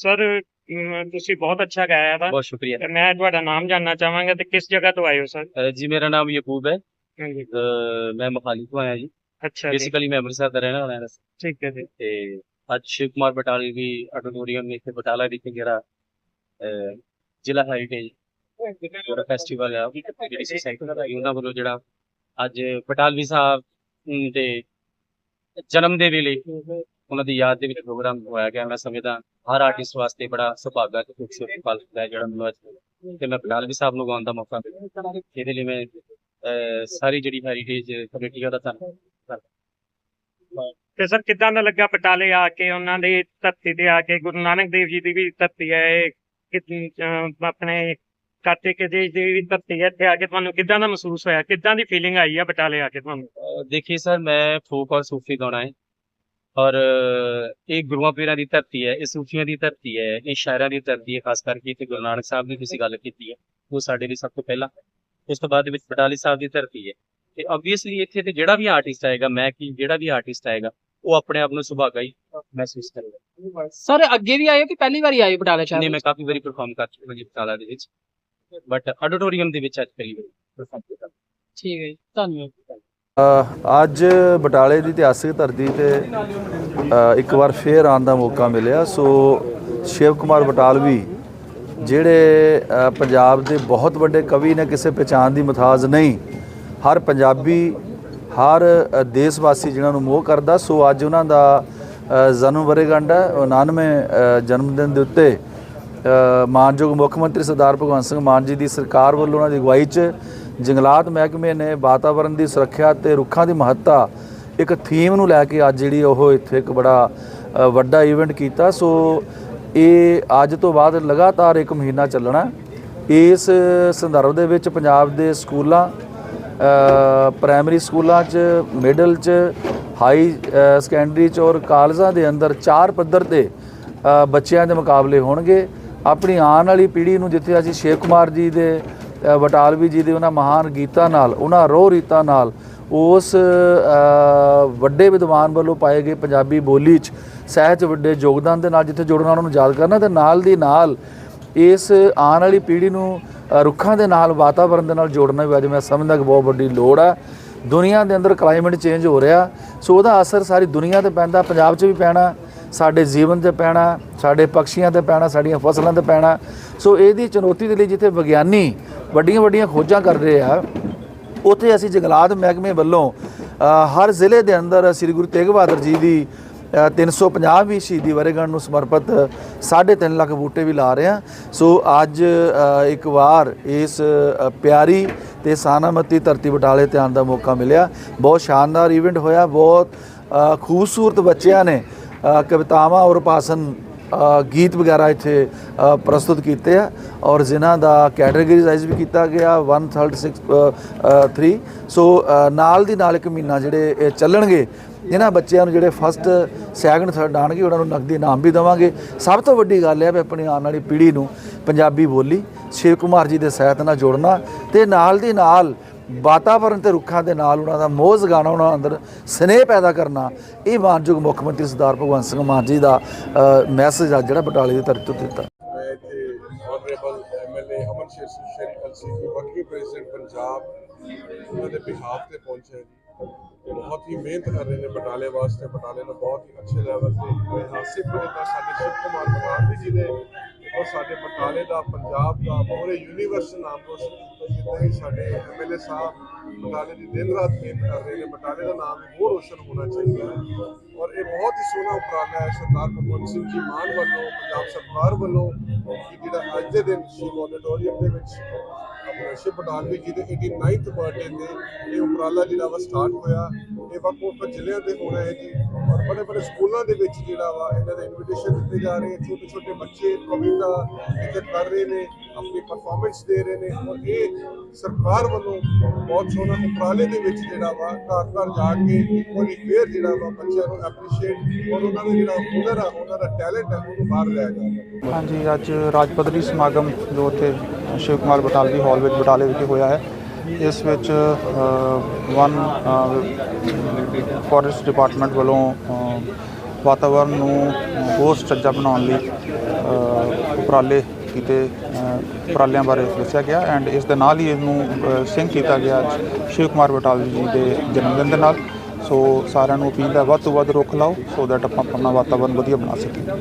Sir ਤੁਸੀਂ ਬਹੁਤ ਅੱਛਾ ਗਾਇਆ ਵਾ। ਬਹੁਤ ਸ਼ੁਕਰੀਆ। ਤੇ ਮੈਂ ਤੁਹਾਡਾ ਨਾਮ ਜਾਨਣਾ ਚਾਹਾਂਗਾ ਤੇ ਕਿਸ ਜਗ੍ਹਾ ਤੋਂ ਆਏ ਹੋ ਸਰ? ਜੀ ਮੇਰਾ ਨਾਮ ਯਕੂਬ ਹੈ। ਹਾਂਜੀ। ਮੈਂ ਮੋਹਾਲੀ ਤੋਂ ਆਇਆ ਜੀ। ਅੱਛਾ ਬੇਸਿਕਲੀ ਮੈਂ ਅੰਮ੍ਰਿਤਸਰ ਦਾ ਰਹਿਣ ਵਾਲਾ ਹਾਂ ਠੀਕ ਹੈ ਜੀ। ਤੇ ਅੱਜ ਸ਼ਿਵ ਕੁਮਾਰ ਬਟਾਲੀ ਦੀ ਆਡੀਟੋਰੀਅਮ ਵਿੱਚ ਬਟਾਲਾ ਵਿਖੇ ਜਿਹੜਾ ਜ਼ਿਲ੍ਹਾ ਹੈਰੀਟੇਜ ਜਿਹੜਾ ਫੈਸਟੀਵਲ ਆ ਜਿਹੜੀ ਸੋਸਾਇਟੀ ਦਾ ਉਹਨਾਂ ਵੱਲੋਂ ਜਿਹੜਾ ਅੱਜ ਬਟਾਲਵੀ ਸਾਹਿਬ ਦੇ ਜਨਮ ਦੇ ਵੇਲੇ ਉਹਨਾਂ ਦੀ ਯਾਦ ਦੇ ਵਿੱਚ ਪ੍ਰੋਗਰਾਮ ਹੋਇਆ ਗਿਆ। ਮੈਂ ਸਮਝਦਾ ਹਰ ਆਰਟਿਸਟ ਵਾਸਤੇ ਬੜਾ ਸੁਭਾਗਾ ਤੇ ਖੂਬਸੂਰਤ ਪਲ ਹੁੰਦਾ ਹੈ ਜਿਹੜਾ ਮੈਨੂੰ ਅੱਜ ਤੇ ਮੈਂ ਬਡਾਲਵੀ ਸਾਹਿਬ ਨੂੰ ਗਾਉਣ ਦਾ ਮੌਕਾ ਮਿਲਿਆ। ਇਹਦੇ ਲਈ ਮੈਂ ਸਾਰੀ ਜਿਹੜੀ ਹੈਰੀਟੇਜ ਕਮੇਟੀ ਦਾ ਧੰਨਵਾਦ। ਤੇ ਸਰ ਕਿਦਾਂ ਦਾ ਲੱਗਾ ਪਟਾਲੇ ਆ ਕੇ ਉਹਨਾਂ ਦੇ ਧਰਤੀ ਤੇ ਆ ਕੇ ਗੁਰੂ ਨਾਨਕ ਦੇਵ ਜੀ ਦੀ ਵੀ ਧਰਤੀ ਹੈ ਆਪਣੇ ਕਾਤੇ ਕੇ ਦੇਸ਼ ਦੀ ਵੀ ਧਰਤੀ ਹੈ ਇੱਥੇ ਆ ਕੇ ਤੁਹਾਨੂੰ ਕਿਦਾਂ ਦਾ ਮਹਿਸੂਸ ਹੋਇਆ? ਕਿਦਾਂ ਦੀ ਫੀਲਿੰਗ ਆਈ ਆ ਬਟਾਲੇ ਆ ਕੇ ਤੁਹਾਨੂੰ? ਦੇਖੀ ਸਰ ਮੈਂ ਫੋਕ ਔਰ ਸੂਫੀ ਗਾਉਣਾ ਹੈ। ਔਰ ਇਹ ਗੁਰੂਆਂ ਪੀਰਾਂ ਦੀ ਧਰਤੀ ਹੈ ਇਹ ਸੂਫੀਆਂ ਦੀ ਧਰਤੀ ਹੈ ਇਹ ਸ਼ਾਇਰਾਂ ਦੀ ਧਰਤੀ ਹੈ ਖਾਸ ਕਰਕੇ ਤੇ ਗੁਰੂ ਨਾਨਕ ਸਾਹਿਬ ਦੀ ਤੁਸੀਂ ਗੱਲ ਕੀਤੀ ਹੈ ਉਹ ਸਾਡੇ ਲਈ ਸਭ ਤੋਂ ਪਹਿਲਾਂ। ਉਸ ਤੋਂ ਬਾਅਦ ਵਿੱਚ ਬਟਾਲੀ ਸਾਹਿਬ ਦੀ ਧਰਤੀ ਹੈ। ਤੇ ਆਬਵੀਅਸਲੀ ਇੱਥੇ ਤੇ ਜਿਹੜਾ ਵੀ ਆਰਟਿਸਟ ਆਏਗਾ ਮੈਂ ਕੀ ਜਿਹੜਾ ਵੀ ਆਰਟਿਸਟ ਆਏਗਾ ਉਹ ਆਪਣੇ ਆਪ ਨੂੰ ਸੁਭਾਗਾ ਹੀ ਮਹਿਸੂਸ ਕਰੇਗਾ। ਸਰ ਅੱਗੇ ਵੀ ਆਏ ਹੋ ਕਿ ਪਹਿਲੀ ਵਾਰੀ ਆਏ ਬਟਾਲਾ ਸ਼ਹਿਰ ਨਹੀਂ? ਮੈਂ ਕਾਫੀ ਵਾਰੀ ਪਰਫਾਰਮ ਕਰ ਚੁੱਕਾ ਜੀ ਬਟਾਲਾ ਦੇ ਵਿੱਚ। ਬਟ ਆਡੀਟੋਰੀਅਮ ਦੇ ਵਿੱਚ ਅੱਜ ਪਹਿਲੀ ਵਾਰੀ perform ਕੀਤਾ। ਠੀਕ ਹੈ ਜੀ ਧੰਨਵਾਦ। ਅੱਜ ਬਟਾਲੇ ਦੀ ਇਤਿਹਾਸਿਕ ਧਰਤੀ ਤੇ ਇੱਕ ਵਾਰ ਫੇਰ ਆਉਣ ਦਾ ਮੌਕਾ ਮਿਲਿਆ। ਸੋ ਸ਼ਿਵ ਕੁਮਾਰ ਬਟਾਲਵੀ, ਜਿਹੜੇ ਪੰਜਾਬ ਦੇ ਬਹੁਤ ਵੱਡੇ ਕਵੀ ਨੇ, ਕਿਸੇ ਪਛਾਣ ਦੀ ਮਥਾਜ ਨਹੀਂ, ਹਰ ਪੰਜਾਬੀ, ਹਰ ਦੇਸ਼ ਵਾਸੀ ਜਿਨ੍ਹਾਂ ਨੂੰ ਮੋਹ ਕਰਦਾ। ਸੋ ਅੱਜ ਉਹਨਾਂ ਦਾ ਜਨਮ ਵਰੇਗੰਢ ਹੈ। 99 ਜਨਮ ਦਿਨ ਦੇ ਉੱਤੇ ਮਾਨਯੋਗ ਮੁੱਖ ਮੰਤਰੀ ਸਰਦਾਰ ਭਗਵੰਤ ਸਿੰਘ ਮਾਨ ਜੀ ਦੀ ਸਰਕਾਰ ਵੱਲੋਂ ਉਹਨਾਂ ਦੀ ਅਗਵਾਈ 'ਚ ਜੰਗਲਾਤ ਮਹਿਕਮੇ ਨੇ ਵਾਤਾਵਰਣ ਦੀ ਸੁਰੱਖਿਆ ਤੇ ਰੁੱਖਾਂ ਦੀ ਮਹੱਤਤਾ ਇੱਕ ਥੀਮ ਨੂੰ ਲੈ ਕੇ ਅੱਜ ਜਿਹੜੀ ਉਹ ਇੱਥੇ ਇੱਕ ਬੜਾ ਵੱਡਾ ਇਵੈਂਟ ਕੀਤਾ। ਸੋ ਇਹ ਅੱਜ ਤੋਂ ਬਾਅਦ ਲਗਾਤਾਰ ਇੱਕ ਮਹੀਨਾ ਚੱਲਣਾ ਇਸ ਸੰਦਰਭ ਦੇ ਵਿੱਚ ਪੰਜਾਬ ਦੇ ਸਕੂਲਾਂ ਪ੍ਰਾਇਮਰੀ ਸਕੂਲਾਂ 'ਚ ਮਿਡਲ 'ਚ ਹਾਈ ਅ, ਸੈਕੰਡਰੀ 'ਚ ਔਰ ਕਾਲਜਾਂ ਦੇ ਅੰਦਰ ਚਾਰ ਪੱਧਰ ਤੇ ਬੱਚਿਆਂ ਦੇ ਮੁਕਾਬਲੇ ਹੋਣਗੇ। ਆਪਣੀ ਆਉਣ ਵਾਲੀ ਪੀੜ੍ਹੀ ਨੂੰ ਜਿੱਥੇ ਅਸੀਂ ਸ਼ੇਖ ਕੁਮਾਰ ਜੀ ਦੇ ਬਟਾਲਵੀ ਜੀ ਦੇ ਉਹਨਾਂ ਮਹਾਨ ਗੀਤਾਂ ਨਾਲ, ਉਹਨਾਂ ਰੋਹ ਰੀਤਾਂ ਨਾਲ ਉਸ ਵੱਡੇ ਵਿਦਵਾਨ ਵੱਲੋਂ ਪਾਏ ਗਏ ਪੰਜਾਬੀ ਬੋਲੀ 'ਚ ਸਹਿਜ 'ਚ ਵੱਡੇ ਯੋਗਦਾਨ ਦੇ ਨਾਲ ਜਿੱਥੇ ਜੋੜਨਾ ਉਹਨਾਂ ਨੂੰ ਯਾਦ ਕਰਨਾ ਤੇ ਨਾਲ ਦੀ ਨਾਲ ਇਸ ਆਉਣ ਵਾਲੀ ਪੀੜ੍ਹੀ ਨੂੰ ਰੁੱਖਾਂ ਦੇ ਨਾਲ ਵਾਤਾਵਰਣ ਦੇ ਨਾਲ ਜੋੜਨਾ ਵੀ ਅੱਜ ਮੈਂ ਸਮਝਦਾ ਕਿ ਬਹੁਤ ਵੱਡੀ ਲੋੜ ਹੈ ਦੁਨੀਆ ਦੇ ਅੰਦਰ ਕਲਾਈਮੇਟ ਚੇਂਜ ਹੋ ਰਿਹਾ, ਸੋ ਉਹਦਾ ਅਸਰ ਸਾਰੀ ਦੁਨੀਆ ਤੇ ਪੈਂਦਾ, ਪੰਜਾਬ 'ਚ ਵੀ ਪੈਣਾ, ਸਾਡੇ ਜੀਵਨ ਤੇ ਪੈਣਾ, ਸਾਡੇ ਪੰਛੀਆਂ ਤੇ ਪੈਣਾ, ਸਾਡੀਆਂ ਫਸਲਾਂ ਤੇ ਪੈਣਾ। ਸੋ ਇਹਦੀ ਚੁਣੌਤੀ ਦੇ ਲਈ ਜਿੱਥੇ ਵਿਗਿਆਨੀ ਵੱਡੀਆਂ ਵੱਡੀਆਂ ਖੋਜਾਂ ਕਰ ਰਹੇ ਆ। ਉੱਥੇ ਅਸੀਂ ਜੰਗਲਾਤ ਮਹਿਕਮੇ ਵੱਲੋਂ ਹਰ ਜ਼ਿਲ੍ਹੇ ਦੇ ਅੰਦਰ ਸ੍ਰੀ ਗੁਰੂ ਤੇਗ ਬਹਾਦਰ ਜੀ ਦੀ ਅ, 350ਵੀਂ ਸ਼ਹੀਦੀ ਵਰੇਗੰਢ ਨੂੰ ਸਮਰਪਿਤ 3.5 ਲੱਖ ਬੂਟੇ ਵੀ ਲਾ ਰਹੇ ਹਾਂ ਸੋ ਅੱਜ ਇੱਕ ਵਾਰ ਇਸ ਪਿਆਰੀ ਤੇ ਸਾਨਾਮਤੀ ਧਰਤੀ ਬਟਾਲੇ ਤੇ ਆਉਣ ਦਾ ਮੌਕਾ ਮਿਲਿਆ। ਬਹੁਤ ਸ਼ਾਨਦਾਰ ਇਵੈਂਟ ਹੋਇਆ ਬਹੁਤ ਖੂਬਸੂਰਤ ਬੱਚਿਆਂ ਨੇ ਕਵਿਤਾਵਾਂ ਔਰ ਭਾਸ਼ਣ ਗੀਤ ਵਗੈਰਾ ਇੱਥੇ ਪ੍ਰਸਤੁਤ ਕੀਤੇ ਆ ਔਰ ਜਿਨ੍ਹਾਂ ਦਾ ਕੈਟਾਗਰੀਜ਼ਾਈਜ਼ ਵੀ ਕੀਤਾ ਗਿਆ 136 3 ਸੋ ਨਾਲ ਦੀ ਨਾਲ ਇੱਕ ਮਹੀਨਾ ਜਿਹੜੇ ਇਹ ਚੱਲਣਗੇ ਇਹਨਾਂ ਬੱਚਿਆਂ ਨੂੰ ਜਿਹੜੇ ਫਸਟ ਸੈਕੰਡ ਥਰਡ ਆਣਗੇ ਉਹਨਾਂ ਨੂੰ ਨਕਦੀ ਇਨਾਮ ਵੀ ਦੇਵਾਂਗੇ। ਸਭ ਤੋਂ ਵੱਡੀ ਗੱਲ ਹੈ ਵੀ ਆਪਣੀ ਆਉਣ ਵਾਲੀ ਪੀੜ੍ਹੀ ਨੂੰ ਪੰਜਾਬੀ ਬੋਲੀ, ਸ਼ਿਵ ਕੁਮਾਰ ਜੀ ਦੇ ਸਾਹਿਤ ਨਾਲ ਜੋੜਨਾ ਤੇ ਨਾਲ ਦੀ ਨਾਲ ਵਾਤਾਵਰਣ ਤੇ ਰੁੱਖਾਂ ਦੇ ਨਾਲ ਉਹਨਾਂ ਦਾ ਮੋਹ ਜਗਾਉਣਾ, ਉਹਨਾਂ ਅੰਦਰ ਸਨੇਹ ਪੈਦਾ ਕਰਨਾ, ਇਹ ਮਾਨਯੋਗ ਮੁੱਖ ਮੰਤਰੀ ਸਰਦਾਰ ਭਗਵੰਤ ਸਿੰਘ ਮਾਨ ਜੀ ਦਾ ਮੈਸੇਜ ਆ ਜਿਹੜਾ ਬਟਾਲੇ ਦੀ ਧਰਤੀ ਤੋਂ ਦਿੱਤਾ। ਆਨਰੇਬਲ ਐਮਐਲਏ ਅਮਨ ਸ਼ੇਰ ਸਿੰਘ ਸ਼ੇਰੀ ਦੀ ਵਰਕਿੰਗ ਪ੍ਰੈਜ਼ੀਡੈਂਟ ਪੰਜਾਬ ਉਹਨਾਂ ਦੇ ਬਿਹਾਫ ਤੇ ਪਹੁੰਚਿਆ ਜੀ। ਬਹੁਤ ਹੀ ਮਿਹਨਤ ਕਰ ਰਹੇ ਨੇ ਬਟਾਲੇ ਵਾਸਤੇ। ਬਟਾਲੇ ਨੂੰ ਬਹੁਤ ਹੀ ਅੱਛੇ ਲੈਵਲ ਤੇ ਹਾਸਿਲ ਕੀਤਾ ਸਾਡੇ ਸ਼ਿਵ ਕੁਮਾਰ ਬਟਾਲਵੀ ਜੀ ਨੇ ਔਰ ਸਾਡੇ ਬਟਾਲੇ ਦਾ, ਪੰਜਾਬ ਦਾ ਪੂਰੇ ਯੂਨੀਵਰਸ ਨਾਮ ਰੋਸ਼ਨ ਕੀਤਾ ਜਿੱਦਾਂ ਹੀ ਸਾਡੇ ਐਮਐਲਏ ਸਾਹਿਬ ਬਟਾਲੇ ਦੀ ਦਿਨ ਰਾਤ ਮਿਹਨਤ ਕਰ ਰਹੇ ਨੇ। ਬਟਾਲੇ ਦਾ ਨਾਮ ਵੀ ਹੋਰ ਰੋਸ਼ਨ ਹੋਣਾ ਚਾਹੀਦਾ ਹੈ। ਔਰ ਇਹ ਬਹੁਤ ਹੀ ਸੋਹਣਾ ਉਪਰਾਲਾ ਹੈ ਸਰਦਾਰ ਭਗਵੰਤ ਸਿੰਘ ਜੀ ਮਾਨ ਵੱਲੋਂ, ਪੰਜਾਬ ਸਰਕਾਰ ਵੱਲੋਂ ਕਿ ਜਿਹੜਾ ਅੱਜ ਦੇ ਦਿਨ ਸ਼ਿਵ ਆਡੀਟੋਰੀਅਮ ਦੇ ਵਿੱਚ ਆਪਣੇ ਸ਼ਿਵ ਬਟਾਲਵੀ ਜੀ ਦੇ 89th ਬਰਥਡੇ ਤੇ ਇਹ ਉਪਰਾਲਾ ਜਿਹੜਾ ਵਾ ਸਟਾਰਟ ਹੋਇਆ। ਇਹ ਵੱਖ ਵੱਖ ਜ਼ਿਲ੍ਹਿਆਂ ਤੇ ਹੋਣਾ ਹੈ ਜੀ। ਔਰ ਬੜੇ ਬੜੇ ਸਕੂਲਾਂ ਦੇ ਵਿੱਚ ਜਿਹੜਾ ਵਾ ਇਹਨਾਂ ਦੇ ਇਨਵੀਟੇਸ਼ਨ ਦਿੱਤੇ ਜਾ ਰਹੇ ਛੋਟੇ ਛੋਟੇ ਬੱਚੇ ਕਵਿਤਾ ਇੱਥੇ ਕਰ ਰਹੇ ਨੇ, ਆਪਣੀ ਪਰਫਾਰਮੈਂਸ ਦੇ ਰਹੇ ਨੇ। ਔਰ ਇਹ ਸਰਕਾਰ ਵੱਲੋਂ ਬਹੁਤ ਸੋਹਣਾ ਉਪਰਾਲੇ ਦੇ ਵਿੱਚ ਜਿਹੜਾ ਵਾ ਘਰ ਘਰ ਜਾ ਕੇ ਇੱਕ ਫੇਰ ਜਿਹੜਾ ਵਾ ਬੱਚਿਆਂ ਨੂੰ ਐਪਰੀਸ਼ੀਏਟ ਔਰ ਉਹਨਾਂ ਦਾ ਜਿਹੜਾ ਹੁਨਰ ਆ ਉਹਨਾਂ ਦਾ ਟੈਲੈਂਟ ਹੈ ਉਹਨੂੰ ਬਾਹਰ ਲਿਆਇਆ ਜਾਵੇ ਹਾਂਜੀ ਅੱਜ ਰਾਜ ਪੱਧਰੀ ਸਮਾਗਮ ਜੋ ਉੱਥੇ ਸ਼ਿਵ ਕੁਮਾਰ ਬਟਾਲਵੀ ਹਾਲ ਵਿੱਚ ਬਟਾਲੇ ਵਿਖੇ ਹੋਇਆ ਹੈ। ਇਸ ਵਿੱਚ ਵਨ ਫੋਰੈਸਟ ਡਿਪਾਰਟਮੈਂਟ ਵੱਲੋਂ ਅ, ਵਾਤਾਵਰਨ ਨੂੰ ਹੋਰ ਸੁਚੱਜਾ ਬਣਾਉਣ ਲਈ ਉਪਰਾਲੇ ਕੀਤੇ ਉਪਰਾਲਿਆਂ ਬਾਰੇ ਦੱਸਿਆ ਗਿਆ ਐਂਡ ਇਸ ਦੇ ਨਾਲ ਹੀ ਇਹਨੂੰ ਸਿੰਕ ਕੀਤਾ ਗਿਆ ਸ਼ਿਵ ਕੁਮਾਰ ਬਟਾਲ ਜੀ ਦੇ ਜਨਮ ਦਿਨ ਦੇ ਨਾਲ। ਸੋ ਸਾਰਿਆਂ ਨੂੰ ਅਪੀਲ ਹੈ ਵੱਧ ਤੋਂ ਵੱਧ ਰੁੱਖ ਲਾਓ ਸੋ ਦੈਟ ਆਪਾਂ ਆਪਣਾ ਵਾਤਾਵਰਨ ਵਧੀਆ ਬਣਾ ਸਕੀਏ।